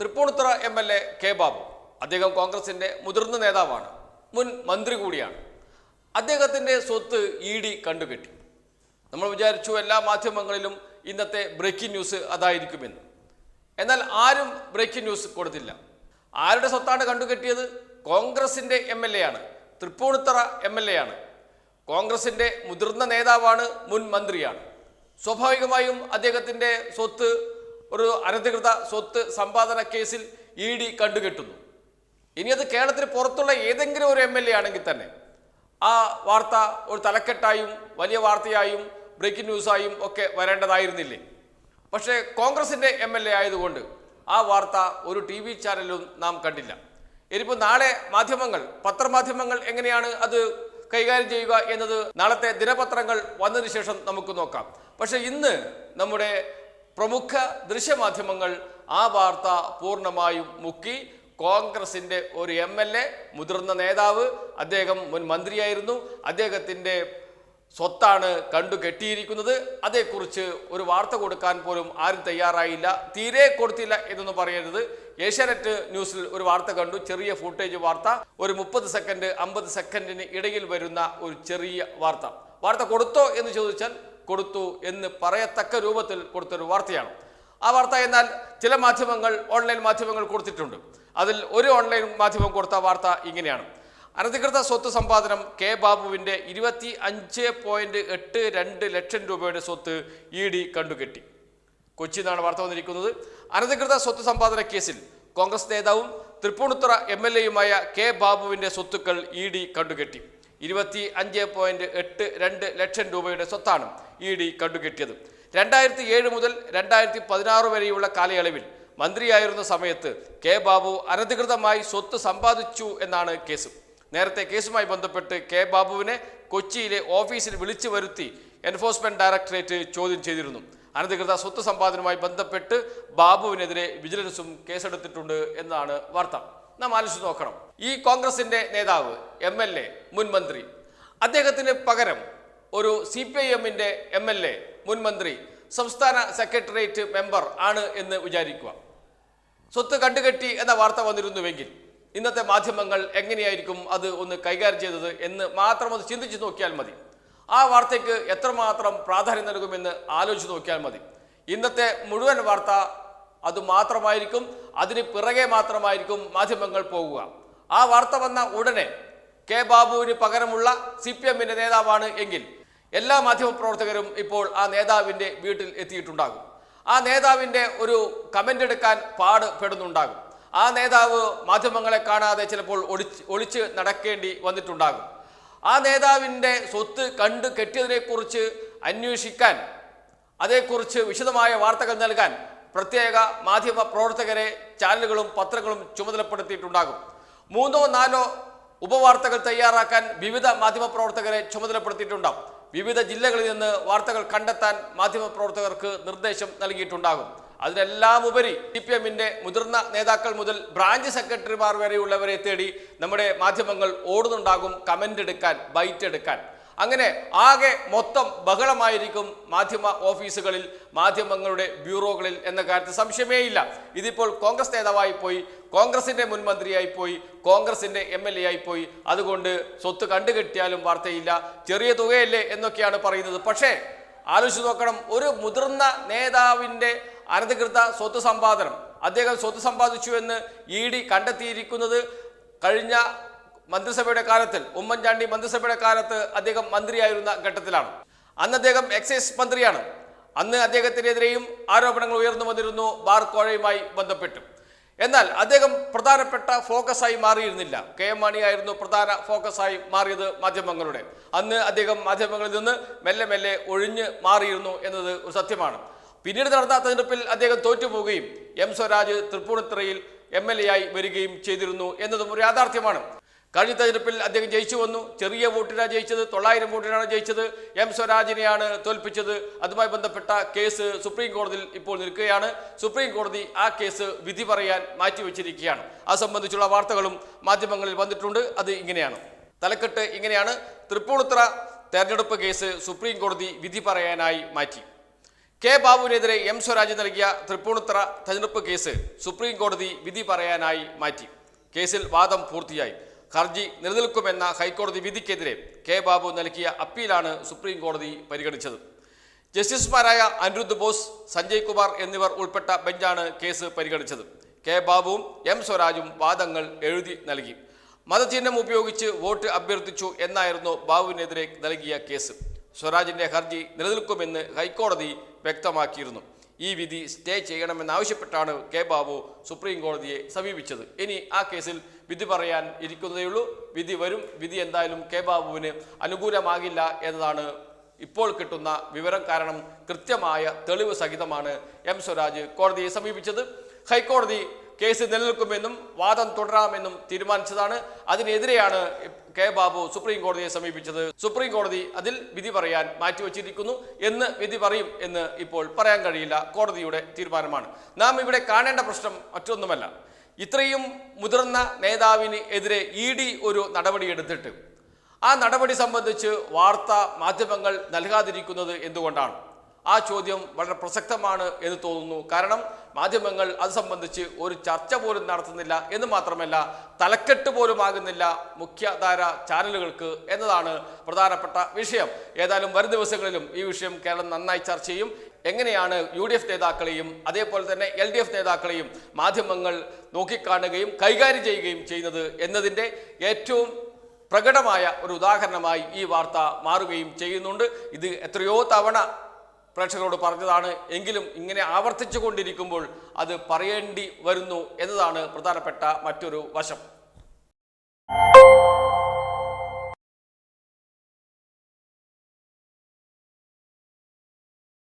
Tripunithura M L A K Babu അദ്ദേഹം കോൺഗ്രസിന്റെ മുതിർന്ന നേതാവാണ് മുൻ മന്ത്രി കൂടിയാണ്. അദ്ദേഹത്തിന്റെ സ്വത്ത് ഇ ഡി കണ്ടുകെട്ടി. നമ്മൾ വിചാരിച്ചു എല്ലാ മാധ്യമങ്ങളിലും ഇന്നത്തെ ബ്രേക്കിംഗ് ന്യൂസ് അതായിരിക്കുമെന്ന്. എന്നാൽ ആരും ബ്രേക്കിംഗ് ന്യൂസ് കൊടുത്തില്ല. ആരുടെ സ്വത്താണ് കണ്ടുകെട്ടിയത്? കോൺഗ്രസിന്റെ എം എൽ എ ആണ് തൃപ്പൂണിത്തറ എം എൽ എ ആണ്. കോൺഗ്രസിന്റെ മുതിർന്ന നേതാവാണ് മുൻ മന്ത്രിയാണ്. സ്വാഭാവികമായും അദ്ദേഹത്തിന്റെ സ്വത്ത് ഒരു അനധികൃത സ്വത്ത് സമ്പാദന കേസിൽ ഇ ഡി കണ്ടുകെട്ടുന്നു. ഇനി അത് കേരളത്തിന് പുറത്തുള്ള ഏതെങ്കിലും ഒരു എം എൽ എ ആണെങ്കിൽ തന്നെ ആ വാർത്ത ഒരു തലക്കെട്ടായും വലിയ വാർത്തയായും ബ്രേക്കിംഗ് ന്യൂസായും ഒക്കെ വരേണ്ടതായിരുന്നില്ലേ? പക്ഷേ കോൺഗ്രസിന്റെ എം എൽ എ ആയതുകൊണ്ട് ആ വാർത്ത ഒരു ടി വി ചാനലിലും നാം കണ്ടില്ല. ഇനിയിപ്പോൾ നാളെ മാധ്യമങ്ങൾ പത്രമാധ്യമങ്ങൾ എങ്ങനെയാണ് അത് കൈകാര്യം ചെയ്യുക എന്നത് നാളത്തെ ദിനപത്രങ്ങൾ വന്നതിന് ശേഷം നമുക്ക് നോക്കാം. പക്ഷേ ഇന്ന് നമ്മുടെ പ്രമുഖ ദൃശ്യമാധ്യമങ്ങൾ ആ വാർത്ത പൂർണമായും മുക്കി. കോൺഗ്രസിന്റെ ഒരു എം എൽ എ മുതിർന്ന നേതാവ് അദ്ദേഹം മുൻ മന്ത്രിയായിരുന്നു. അദ്ദേഹത്തിന്റെ സ്വത്താണ് കണ്ടു കെട്ടിയിരിക്കുന്നത്. അതേക്കുറിച്ച് ഒരു വാർത്ത കൊടുക്കാൻ പോലും ആരും തയ്യാറായില്ല. തീരെ കൊടുത്തില്ല എന്നൊന്നും പറയരുത്. ഏഷ്യാനെറ്റ് ന്യൂസിൽ ഒരു വാർത്ത കണ്ടു. ചെറിയ ഫുട്ടേജ് വാർത്ത. ഒരു മുപ്പത് സെക്കൻഡ് അമ്പത് സെക്കൻഡിന് ഇടയിൽ വരുന്ന ഒരു ചെറിയ വാർത്ത. വാർത്ത കൊടുത്തോ എന്ന് ചോദിച്ചാൽ കൊടുത്തു എന്ന് പറയത്തക്ക രൂപത്തിൽ കൊടുത്തൊരു വാർത്തയാണ്. ആ വാർത്ത എന്നാൽ ചില മാധ്യമങ്ങൾ ഓൺലൈൻ മാധ്യമങ്ങൾ കൊടുത്തിട്ടുണ്ട്. അതിൽ ഒരു ഓൺലൈൻ മാധ്യമം കൊടുത്ത വാർത്ത ഇങ്ങനെയാണ്. അനധികൃത സ്വത്ത് സമ്പാദനം കെ ബാബുവിന്റെ ഇരുപത്തി അഞ്ച് പോയിന്റ് എട്ട് രണ്ട് ലക്ഷം രൂപയുടെ സ്വത്ത് ഇ ഡി കണ്ടുകെട്ടി. കൊച്ചി നിന്നാണ് വാർത്ത വന്നിരിക്കുന്നത്. അനധികൃത സ്വത്ത് സമ്പാദന കേസിൽ കോൺഗ്രസ് നേതാവും തൃപ്പൂണിത്തുറ എം എൽ എയുമായ കെ ബാബുവിന്റെ സ്വത്തുക്കൾ ഇ ഡി കണ്ടുകെട്ടി. ഇരുപത്തി അഞ്ച് പോയിന്റ് എട്ട് രണ്ട് ലക്ഷം രൂപയുടെ സ്വത്താണ് ഇ ഡി കണ്ടുകെട്ടിയത്. രണ്ടായിരത്തി ഏഴ് മുതൽ രണ്ടായിരത്തി പതിനാറ് വരെയുള്ള കാലയളവിൽ മന്ത്രിയായിരുന്ന സമയത്ത് കെ ബാബു അനധികൃതമായി സ്വത്ത് സമ്പാദിച്ചു എന്നാണ് കേസ്. നേരത്തെ കേസുമായി ബന്ധപ്പെട്ട് കെ ബാബുവിനെ കൊച്ചിയിലെ ഓഫീസിൽ വിളിച്ചു വരുത്തി എൻഫോഴ്സ്മെന്റ് ഡയറക്ടറേറ്റ് ചോദ്യം ചെയ്തിരുന്നു. അനധികൃത സ്വത്ത് സമ്പാദനവുമായി ബന്ധപ്പെട്ട് ബാബുവിനെതിരെ വിജിലൻസും കേസെടുത്തിട്ടുണ്ട് എന്നാണ് വാർത്ത. നാം ആലോചിച്ച് നോക്കണം. ഈ കോൺഗ്രസിന്റെ നേതാവ് എം എൽ എ മുൻ മന്ത്രി. അദ്ദേഹത്തിന് പകരം ഒരു സി പി ഐ എമ്മിന്റെ എം എൽ എ മുൻ മന്ത്രി സംസ്ഥാന സെക്രട്ടേറിയറ്റ് മെമ്പർ ആണ് എന്ന് വിചാരിക്കുക. സ്വത്ത് കണ്ടുകെട്ടി എന്ന വാർത്ത വന്നിരുന്നുവെങ്കിൽ ഇന്നത്തെ മാധ്യമങ്ങൾ എങ്ങനെയായിരിക്കും അത് ഒന്ന് കൈകാര്യം ചെയ്തത് എന്ന് മാത്രം ഒന്ന് ചിന്തിച്ചു നോക്കിയാൽ മതി. ആ വാർത്തയ്ക്ക് എത്രമാത്രം പ്രാധാന്യം നൽകുമെന്ന് ആലോചിച്ച് നോക്കിയാൽ മതി. ഇന്നത്തെ മുഴുവൻ വാർത്ത അത് മാത്രമായിരിക്കും അതിന് പിറകെ മാത്രമായിരിക്കും മാധ്യമങ്ങൾ പോകുക ആ വാർത്ത വന്ന ഉടനെ കെ ബാബുവിന് പകരമുള്ള സി പി എമ്മിന്റെ നേതാവാണ് എങ്കിൽ എല്ലാ മാധ്യമപ്രവർത്തകരും ഇപ്പോൾ ആ നേതാവിന്റെ വീട്ടിൽ എത്തിയിട്ടുണ്ടാകും. ആ നേതാവിന്റെ ഒരു കമന്റ് എടുക്കാൻ പാടുപെടുന്നുണ്ടാകും. ആ നേതാവ് മാധ്യമങ്ങളെ കാണാതെ ചിലപ്പോൾ ഒളിച്ച് ഒളിച്ച് നടക്കേണ്ടി വന്നിട്ടുണ്ടാകും. ആ നേതാവിന്റെ സ്വത്ത് കണ്ട് കെട്ടിയതിനെക്കുറിച്ച് അന്വേഷിക്കാൻ അതേക്കുറിച്ച് വിശദമായ വാർത്തകൾ നൽകാൻ പ്രത്യേക മാധ്യമ പ്രവർത്തകരെ ചാനലുകളും പത്രങ്ങളും ചുമതലപ്പെടുത്തിയിട്ടുണ്ടാകും. മൂന്നോ നാലോ ഉപവാർത്തകൾ തയ്യാറാക്കാൻ വിവിധ മാധ്യമപ്രവർത്തകരെ ചുമതലപ്പെടുത്തിയിട്ടുണ്ടാകും. വിവിധ ജില്ലകളിൽ നിന്ന് വാർത്തകൾ കണ്ടെത്താൻ മാധ്യമപ്രവർത്തകർക്ക് നിർദ്ദേശം നൽകിയിട്ടുണ്ടാകും. അതിനെല്ലാം ഉപരി സി പി എമ്മിന്റെ മുതിർന്ന നേതാക്കൾ മുതൽ ബ്രാഞ്ച് സെക്രട്ടറിമാർ വരെയുള്ളവരെ തേടി നമ്മുടെ മാധ്യമങ്ങൾ ഓടുന്നുണ്ടാകും കമന്റ് എടുക്കാൻ ബൈറ്റ് എടുക്കാൻ. അങ്ങനെ ആകെ മൊത്തം ബഹളമായിരിക്കും മാധ്യമ ഓഫീസുകളിൽ മാധ്യമങ്ങളുടെ ബ്യൂറോകളിൽ എന്ന കാര്യത്തിൽ സംശയമേയില്ല ഇതിപ്പോൾ കോൺഗ്രസ് നേതാവായി പോയി കോൺഗ്രസിന്റെ മുൻമന്ത്രിയായി പോയി കോൺഗ്രസിന്റെ എം എൽ എ ആയി പോയി. അതുകൊണ്ട് സ്വത്ത് കണ്ടുകെട്ടിയാലും വാർത്തയില്ല. ചെറിയ തുകയല്ലേ എന്നൊക്കെയാണ് പറയുന്നത്. പക്ഷേ ആലോചിച്ച് നോക്കണം. ഒരു മുതിർന്ന നേതാവിന്റെ അനധികൃത സ്വത്ത് സമ്പാദനം അദ്ദേഹം സ്വത്ത് സമ്പാദിച്ചു എന്ന് ഇ ഡി കണ്ടെത്തിയിരിക്കുന്നത് കഴിഞ്ഞ മന്ത്രിസഭയുടെ കാലത്തിൽ ഉമ്മൻചാണ്ടി മന്ത്രിസഭയുടെ കാലത്ത് അദ്ദേഹം മന്ത്രിയായിരുന്ന ഘട്ടത്തിലാണ്. അന്ന് അദ്ദേഹം എക്സൈസ് മന്ത്രിയാണ്. അന്ന് അദ്ദേഹത്തിനെതിരെയും ആരോപണങ്ങൾ ഉയർന്നു വന്നിരുന്നു ബാർ കോഴയുമായി ബന്ധപ്പെട്ട്. എന്നാൽ അദ്ദേഹം പ്രധാനപ്പെട്ട ഫോക്കസായി മാറിയിരുന്നില്ല. കെ എം മാണിയായിരുന്നു പ്രധാന ഫോക്കസായി മാറിയത് മാധ്യമങ്ങളുടെ. അന്ന് അദ്ദേഹം മാധ്യമങ്ങളിൽ നിന്ന് മെല്ലെ മെല്ലെ ഒഴിഞ്ഞ് മാറിയിരുന്നു എന്നത് ഒരു സത്യമാണ്. പിന്നീട് നടന്ന തെരഞ്ഞെടുപ്പിൽ അദ്ദേഹം തോറ്റുപോവുകയും എം സ്വരാജ് തൃപ്പൂണിത്തുറയിൽ എം എൽ എ ആയി വരികയും ചെയ്തിരുന്നു എന്നതും ഒരു യാഥാർത്ഥ്യമാണ്. കഴിഞ്ഞ തെരഞ്ഞെടുപ്പിൽ അദ്ദേഹം ജയിച്ചു വന്നു. ചെറിയ വോട്ടിനാണ് ജയിച്ചത് തൊള്ളായിരം വോട്ടിനാണ് ജയിച്ചത്. എം സ്വരാജിനെയാണ് തോൽപ്പിച്ചത്. അതുമായി ബന്ധപ്പെട്ട കേസ് സുപ്രീം കോടതിയിൽ ഇപ്പോൾ നിൽക്കുകയാണ്. സുപ്രീം കോടതി ആ കേസ് വിധി പറയാൻ മാറ്റിവെച്ചിരിക്കുകയാണ്. അത് സംബന്ധിച്ചുള്ള വാർത്തകളും മാധ്യമങ്ങളിൽ വന്നിട്ടുണ്ട്. അത് ഇങ്ങനെയാണ്. തലക്കെട്ട് ഇങ്ങനെയാണ്. തൃപ്പൂണിത്ര തെരഞ്ഞെടുപ്പ് കേസ് സുപ്രീം കോടതി വിധി പറയാനായി മാറ്റി. കെ ബാബുവിനെതിരെ എം സ്വരാജ് നൽകിയ തൃപ്പൂണിത്തറ തെരഞ്ഞെടുപ്പ് കേസ് സുപ്രീം കോടതി വിധി പറയാനായി മാറ്റി. കേസിൽ വാദം പൂർത്തിയായി. ഹർജി നിലനിൽക്കുമെന്ന ഹൈക്കോടതി വിധിക്കെതിരെ കെ ബാബു നൽകിയ അപ്പീലാണ് സുപ്രീം കോടതി പരിഗണിച്ചത്. ജസ്റ്റിസുമാരായ അനിരുദ്ധ് ബോസ് സഞ്ജയ് കുമാർ എന്നിവർ ഉൾപ്പെട്ട ബെഞ്ചാണ് കേസ് പരിഗണിച്ചത്. കെ ബാബുവും എം സ്വരാജും വാദങ്ങൾ എഴുതി നൽകി. മതചിഹ്നം ഉപയോഗിച്ച് വോട്ട് അഭ്യർത്ഥിച്ചു എന്നായിരുന്നു ബാബുവിനെതിരെ നൽകിയ കേസ്. സ്വരാജിന്റെ ഹർജി നിലനിൽക്കുമെന്ന് ഹൈക്കോടതി വ്യക്തമാക്കിയിരുന്നു. ഈ വിധി സ്റ്റേ ചെയ്യണമെന്നാവശ്യപ്പെട്ടാണ് കെ ബാബു സുപ്രീം കോടതിയെ സമീപിച്ചത്. ഇനി ആ കേസിൽ വിധി പറയാൻ ഇരിക്കുന്നതേയുള്ളൂ വിധി വരും. വിധി എന്തായാലും കെ ബാബുവിന് അനുകൂലമാകില്ല എന്നതാണ് ഇപ്പോൾ കിട്ടുന്ന വിവരം. കാരണം കൃത്യമായ തെളിവ് സഹിതമാണ് എം സ്വരാജ് കോടതിയെ സമീപിച്ചത്. ഹൈക്കോടതി കേസ് നിലനിൽക്കുമെന്നും വാദം തുടരാമെന്നും തീരുമാനിച്ചതാണ്. അതിനെതിരെയാണ് കെ ബാബു സുപ്രീം കോടതിയെ സമീപിച്ചത്. സുപ്രീം കോടതി അതിൽ വിധി പറയാൻ മാറ്റിവെച്ചിരിക്കുന്നു എന്ന് വിധി പറയും എന്ന് ഇപ്പോൾ പറയാൻ കഴിയില്ല. കോടതിയുടെ തീരുമാനമാണ്. നാം ഇവിടെ കാണേണ്ട പ്രശ്നം മറ്റൊന്നുമല്ല. ഇത്രയും മുതിർന്ന നേതാവിന് എതിരെ ഇ ഡി ഒരു നടപടിയെടുത്തിട്ട് ആ നടപടി സംബന്ധിച്ച് വാർത്ത മാധ്യമങ്ങൾ നൽകാതിരിക്കുന്നത് എന്തുകൊണ്ടാണ്? ആ ചോദ്യം വളരെ പ്രസക്തമാണ് എന്ന് തോന്നുന്നു. കാരണം മാധ്യമങ്ങൾ അത് സംബന്ധിച്ച് ഒരു ചർച്ച പോലും നടത്തുന്നില്ല എന്ന് മാത്രമല്ല തലക്കെട്ട് പോലും ആകുന്നില്ല മുഖ്യധാര ചാനലുകൾക്ക് എന്നതാണ് പ്രധാനപ്പെട്ട വിഷയം. ഏതായാലും വരും ദിവസങ്ങളിലും ഈ വിഷയം കേരളം നന്നായി ചർച്ച ചെയ്യും. എങ്ങനെയാണ് യു ഡി എഫ് നേതാക്കളെയും അതേപോലെ തന്നെ എൽ ഡി എഫ് നേതാക്കളെയും മാധ്യമങ്ങൾ നോക്കിക്കാണുകയും കൈകാര്യം ചെയ്യുകയും ചെയ്യുന്നത് എന്നതിന്റെ ഏറ്റവും പ്രകടമായ ഒരു ഉദാഹരണമായി ഈ വാർത്ത മാറുകയും ചെയ്യുന്നുണ്ട്. ഇത് എത്രയോ തവണ പ്രേക്ഷകരോട് പറഞ്ഞതാണ് എങ്കിലും ഇങ്ങനെ ആവർത്തിച്ചു കൊണ്ടിരിക്കുമ്പോൾ അത് പറയേണ്ടി വരുന്നു എന്നതാണ് പ്രധാനപ്പെട്ട മറ്റൊരു വശം.